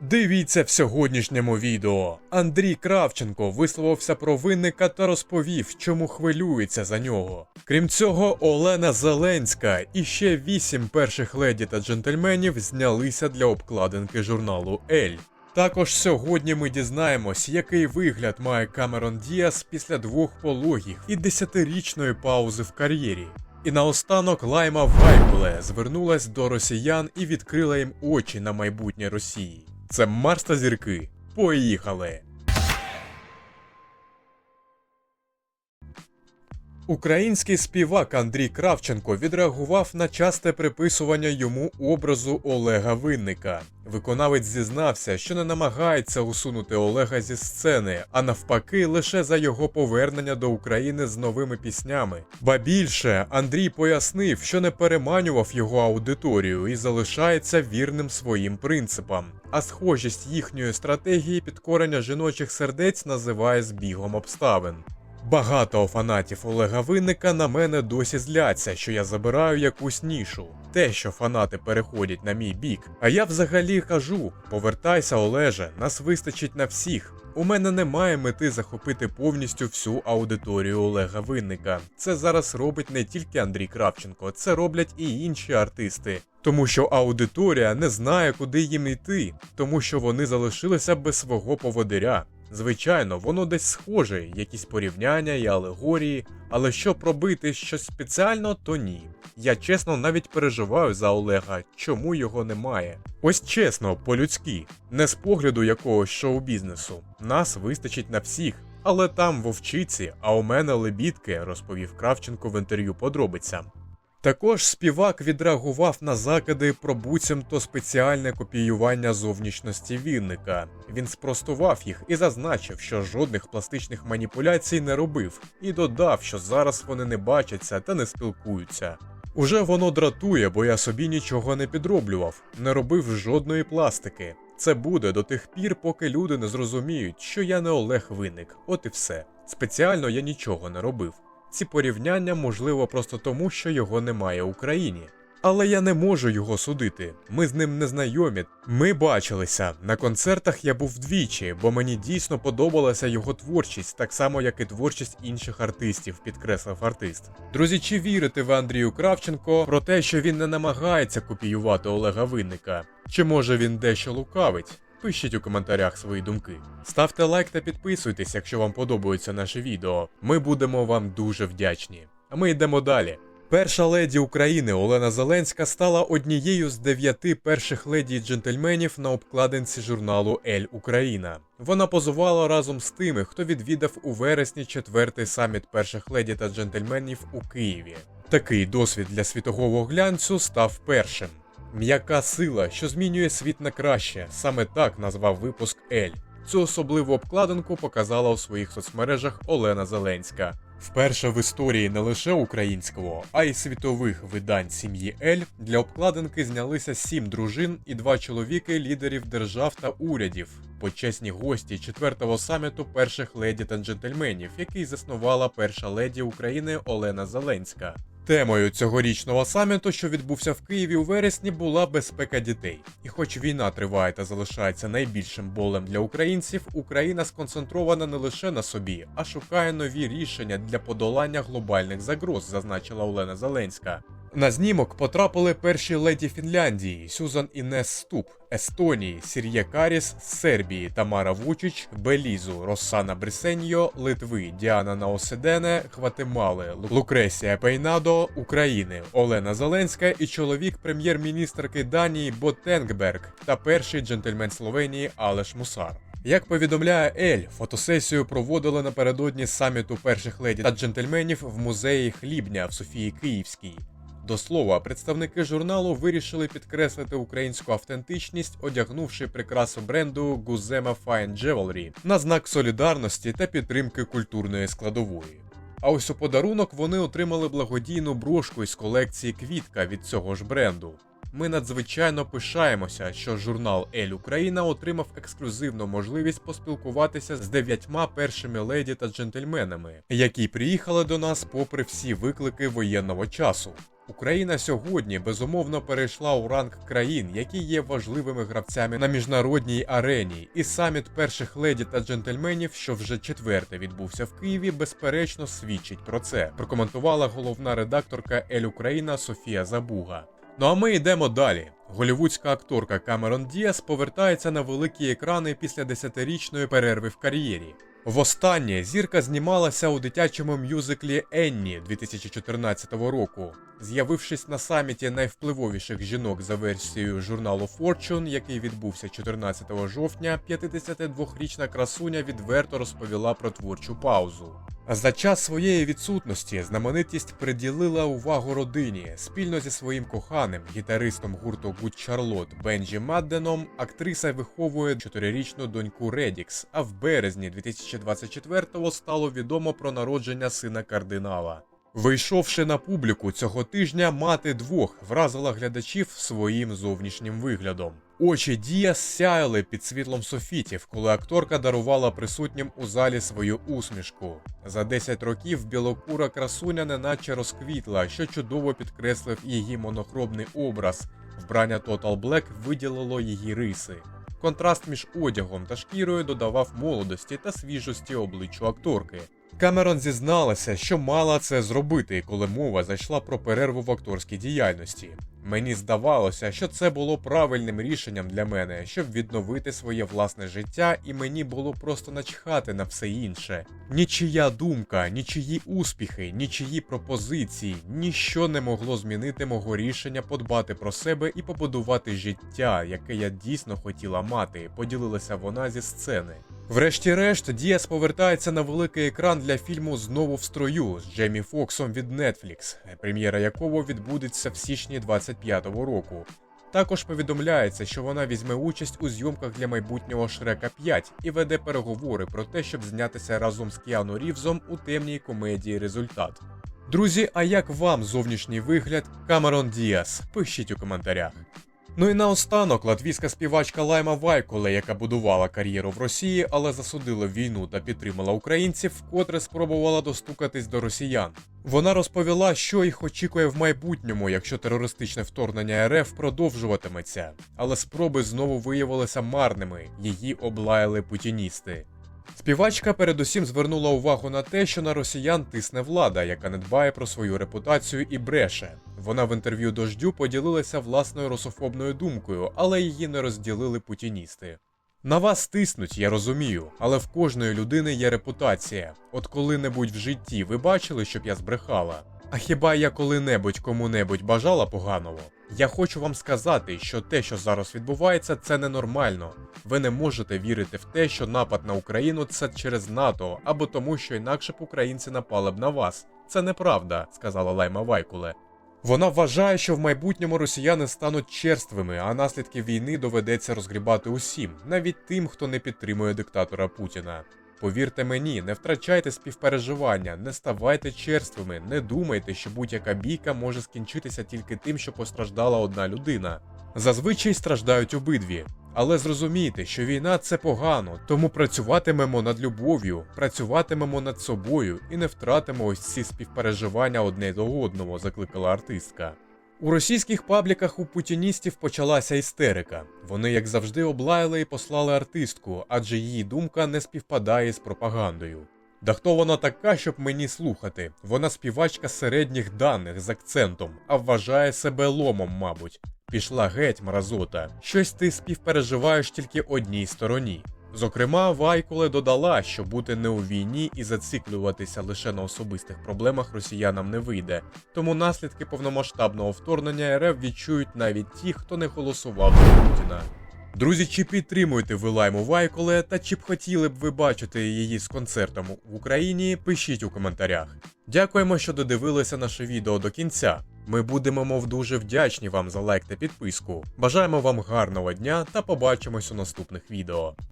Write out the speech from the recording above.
Дивіться в сьогоднішньому відео. Андрій Кравченко висловився про винника та розповів, чому хвилюється за нього. Крім цього, Олена Зеленська і ще вісім перших леді та джентльменів знялися для обкладинки журналу Ель. Також сьогодні ми дізнаємось, який вигляд має Камерон Діас після двох пологів і десятирічної паузи в кар'єрі. І наостанок Лайма Вайбле звернулась до росіян і відкрила їм очі на майбутнє Росії. Це Марс та зірки. Поїхали! Український співак Андрій Кравченко відреагував на часте приписування йому образу Олега Винника. Виконавець зізнався, що не намагається усунути Олега зі сцени, а навпаки, лише за його повернення до України з новими піснями. Ба більше Андрій пояснив, що не переманював його аудиторію і залишається вірним своїм принципам. А схожість їхньої стратегії підкорення жіночих сердець називає збігом обставин. Багато фанатів Олега Винника на мене досі зляться, що я забираю якусь нішу. Те, що фанати переходять на мій бік. А я взагалі кажу: повертайся, Олеже, нас вистачить на всіх. У мене немає мети захопити повністю всю аудиторію Олега Винника. Це зараз робить не тільки Андрій Кравченко, це роблять і інші артисти. Тому що аудиторія не знає, куди їм йти, тому що вони залишилися без свого поводиря. Звичайно, воно десь схоже, якісь порівняння і алегорії, але щоб робити щось спеціально, то ні. Я чесно навіть переживаю за Олега, чому його немає. Ось чесно, по-людськи, не з погляду якогось шоу-бізнесу. Нас вистачить на всіх. Але там вовчиці, а у мене лебідки, розповів Кравченко в інтерв'ю подробицям. Також співак відреагував на закиди про буцімто спеціальне копіювання зовнішності вінника. Він спростував їх і зазначив, що жодних пластичних маніпуляцій не робив, і додав, що зараз вони не бачаться та не спілкуються. Уже воно дратує, бо я собі нічого не підроблював, не робив жодної пластики. Це буде до тих пір, поки люди не зрозуміють, що я не Олег Винник, от і все. Спеціально я нічого не робив. Ці порівняння можливо просто тому, що його немає в Україні. Але я не можу його судити. Ми з ним не знайомі. Ми бачилися. На концертах я був двічі, бо мені дійсно подобалася його творчість, так само як і творчість інших артистів, підкреслив артист. Друзі, чи вірите ви Андрію Кравченко про те, що він не намагається копіювати Олега Винника? Чи може він дещо лукавить? Пишіть у коментарях свої думки. Ставте лайк та підписуйтесь, якщо вам подобаються наші відео. Ми будемо вам дуже вдячні. А ми йдемо далі. Перша леді України Олена Зеленська стала однією з дев'яти перших леді й джентльменів на обкладинці журналу Ель Україна. Вона позувала разом з тими, хто відвідав у вересні четвертий саміт перших леді та джентльменів у Києві. Такий досвід для світового глянцю став першим. М'яка сила, що змінює світ на краще, саме так назвав випуск Ель. Цю особливу обкладинку показала у своїх соцмережах Олена Зеленська. Вперше в історії не лише українського, а й світових видань сім'ї Ель для обкладинки знялися сім дружин і два чоловіки лідерів держав та урядів, почесні гості четвертого саміту перших леді та джентльменів, який заснувала перша леді України Олена Зеленська. Темою цьогорічного саміту, що відбувся в Києві у вересні, була безпека дітей. І хоч війна триває та залишається найбільшим болем для українців, Україна сконцентрована не лише на собі, а шукає нові рішення для подолання глобальних загроз, зазначила Олена Зеленська. На знімок потрапили перші леді Фінляндії Сюзан Інес Ступ, Естонії, Сір'є Каріс Сербії, Тамара Вучич, Белізу, Росана Брисеньо, Литви, Діана Наоседене, Гватемали, Лукресія Пейнадо, України, Олена Зеленська і чоловік прем'єр-міністрки Данії Ботенгберг та перший джентльмен Словенії Алеш Мусар. Як повідомляє Ель, фотосесію проводили напередодні саміту перших леді та джентльменів в музеї Хлібня в Софії Київській. До слова, представники журналу вирішили підкреслити українську автентичність, одягнувши прикрасу бренду Guzema Fine Jewelry на знак солідарності та підтримки культурної складової. А ось у подарунок вони отримали благодійну брошку із колекції Квітка від цього ж бренду. Ми надзвичайно пишаємося, що журнал Ель Україна отримав ексклюзивну можливість поспілкуватися з дев'ятьма першими леді та джентльменами, які приїхали до нас попри всі виклики воєнного часу. Україна сьогодні безумовно перейшла у ранг країн, які є важливими гравцями на міжнародній арені, і саміт перших леді та джентльменів, що вже четверте відбувся в Києві, безперечно свідчить про це. Прокоментувала головна редакторка Ель Україна Софія Забуга. Ну а ми йдемо далі. Голівудська акторка Камерон Діас повертається на великі екрани після десятирічної перерви в кар'єрі. Востаннє зірка знімалася у дитячому мюзиклі Енні 2014 року, з'явившись на саміті найвпливовіших жінок за версією журналу Fortune, який відбувся 14 жовтня, 52-річна красуня відверто розповіла про творчу паузу. За час своєї відсутності знаменитість приділила увагу родині спільно зі своїм коханим, гітаристом гурту Good Charlotte Бенджі Мадденом. Актриса виховує чотирирічну доньку Редікс. А в березні 2024-го стало відомо про народження сина кардинала. Вийшовши на публіку цього тижня, мати двох вразила глядачів своїм зовнішнім виглядом. Очі Діас сяяли під світлом софітів, коли акторка дарувала присутнім у залі свою усмішку. За 10 років білокура красуня неначе розквітла, що чудово підкреслив її монохромний образ. Вбрання Total Black виділило її риси. Контраст між одягом та шкірою додавав молодості та свіжості обличчю акторки. Камерон зізналася, що мала це зробити, коли мова зайшла про перерву в акторській діяльності. Мені здавалося, що це було правильним рішенням для мене, щоб відновити своє власне життя, і мені було просто начхати на все інше. Нічия думка, нічиї успіхи, нічиї пропозиції, ніщо не могло змінити мого рішення подбати про себе і побудувати життя, яке я дійсно хотіла мати, поділилася вона зі сцени. Врешті-решт, Діас повертається на великий екран для фільму Знову в строю з Джеймі Фоксом від Netflix, прем'єра якого відбудеться в січні 25-го року. Також повідомляється, що вона візьме участь у зйомках для майбутнього Шрека 5 і веде переговори про те, щоб знятися разом з Кіану Рівзом у темній комедії Результат. Друзі, а як вам зовнішній вигляд Камерон Діас? Пишіть у коментарях. Ну і наостанок латвійська співачка Лайма Вайколе, яка будувала кар'єру в Росії, але засудила війну та підтримала українців, вкотре спробувала достукатись до росіян. Вона розповіла, що їх очікує в майбутньому, якщо терористичне вторгнення РФ продовжуватиметься. Але спроби знову виявилися марними, її облаяли путіністи. Співачка передусім звернула увагу на те, що на росіян тисне влада, яка не дбає про свою репутацію і бреше. Вона в інтерв'ю дождю поділилася власною русофобною думкою, але її не розділили путіністи. На вас тиснуть, я розумію, але в кожної людини є репутація. От коли-небудь в житті ви бачили, щоб я збрехала. А хіба я коли-небудь кому-небудь бажала поганого? Я хочу вам сказати, що те, що зараз відбувається, це ненормально. Ви не можете вірити в те, що напад на Україну це через НАТО, або тому, що інакше б українці напали б на вас. Це неправда, сказала Лайма Вайкуле. Вона вважає, що в майбутньому росіяни стануть черствими, а наслідки війни доведеться розгрібати усім, навіть тим, хто не підтримує диктатора Путіна. Повірте мені, не втрачайте співпереживання, не ставайте черствими, не думайте, що будь-яка бійка може скінчитися тільки тим, що постраждала одна людина. Зазвичай страждають обидві. Але зрозумійте, що війна це погано, тому працюватимемо над любов'ю, працюватимемо над собою і не втратимо ось ці співпереживання одне до одного, закликала артистка. У російських пабліках у путіністів почалася істерика. Вони, як завжди, облаяли і послали артистку, адже її думка не співпадає з пропагандою. Да хто вона така, щоб мені слухати? Вона співачка середніх даних з акцентом, а вважає себе ломом, мабуть. Пішла геть мразота. Щось ти співпереживаєш тільки одній стороні. Зокрема, Вайколе додала, що бути не у війні і зациклюватися лише на особистих проблемах росіянам не вийде, тому наслідки повномасштабного вторгнення РФ відчують навіть ті, хто не голосував за Путіна. Друзі, чи підтримуєте ви Лайму Вайколе та чи б хотіли б ви бачити її з концертом в Україні? Пишіть у коментарях. Дякуємо, що додивилися наше відео до кінця. Ми будемо мов дуже вдячні вам за лайк та підписку. Бажаємо вам гарного дня та побачимось у наступних відео.